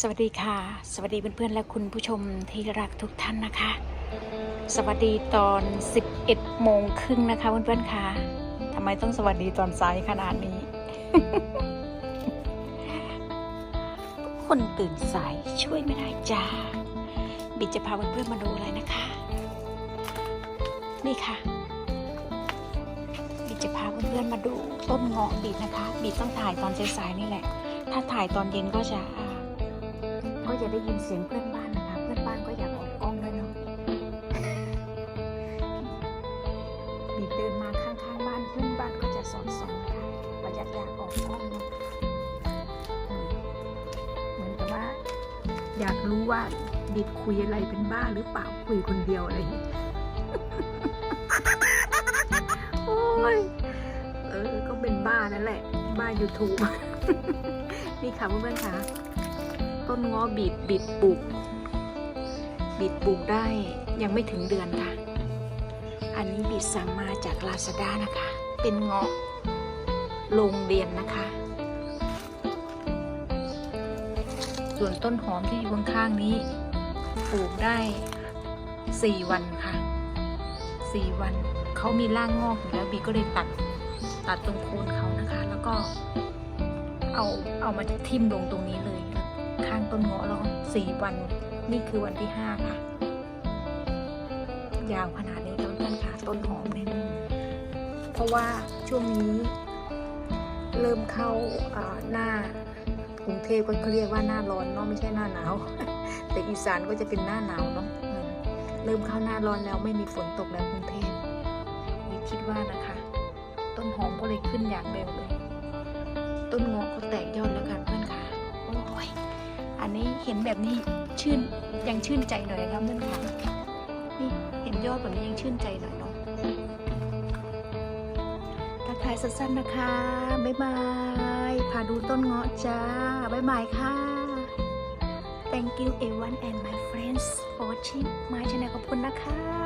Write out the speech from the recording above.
สวัสดีค่ะ สวัสดีเพื่อนๆ และคุณผู้ชมที่รักทุกท่านนะคะ สวัสดีตอน 11โมงครึ่งนะคะเพื่อนๆค่ะทำไมต้องสวัสดีตอนสายขนาดนี้ คนตื่นสายช่วยไม่ได้จ้า บิดจะพาเพื่อนๆมาดูอะไรนะคะ นี่ค่ะ บิดจะพาเพื่อนๆมาดูต้นเงาะบิดนะคะ บิดต้องถ่ายตอนสายๆนี่แหละ ถ้าถ่ายตอนเย็นก็จะ ก็จะได้ยินเสียงเพื่อนบ้านนะคะ เพื่อนบ้านก็อยากออกกล้องด้วยเนาะบีบเดินมาข้างๆบ้านเพื่อนบ้านก็จะสอนสอนนะคะว่าอยากอยากออกกล้องเนาะเหมือนกับว่า อยากรู้ว่าบีบคุยอะไรเป็นบ้าหรือเปล่าคุยคนเดียวอะไรอย่างเงี้ยโอ้ยเออก็เป็นบ้านั่นแหละ บ้า YouTube นี่ค่ะเพื่อนๆค่ะ ต้นง้อบีบบิดปลูกบิดปลูกได้ยังไม่ถึงเดือนค่ะ อันนี้บิดสั่งมาจากลาซาด้านะคะ เป็นเงาะโรงเรียนนะคะ ส่วนต้นหอมที่อยู่ข้างๆนี้ปลูกได้สี่วันค่ะสี่วันเขามีร่างงอกอยู่แล้วบีก็เลยตัดตัดตรงโคนเขานะคะ แล้วก็เอาเอามาทิ่มลงตรงนี้เลย ข้างต้นเงาะแล้วสี่วัน นี่คือวันที่ห้าค่ะ ยาวขนาดนี้ต้นต้นค่ะต้นหอมเนี่ยเพราะว่าช่วงนี้ เริ่มเข้าหน้ากรุงเทพก็เขาเรียกว่าหน้าร้อนเนาะไม่ใช่หน้าหนาว แต่อีสานก็จะเป็นหน้าหนาวเนาะเริ่มเข้าหน้าร้อนแล้วไม่มีฝนตกแล้วกรุงเทพนี่คิดว่านะคะ ต้นหอมก็เลยขึ้นอย่างเร็วเลย ต้นงาะก็แตกยอดแล้วกัน อันนี้เห็นแบบนี้ชื่นยังชื่นใจหน่อยนะครับเพื่อนค่ะนี่เห็นยอดแบบนี้ยังชื่นใจหน่อยเนาะทักทายสั้นๆนะคะบ๊ายบายพาดูต้นเงาะจ้าบ๊ายบายค่ะ Thank you everyone and my friends for watching my channel ขอบคุณนะคะ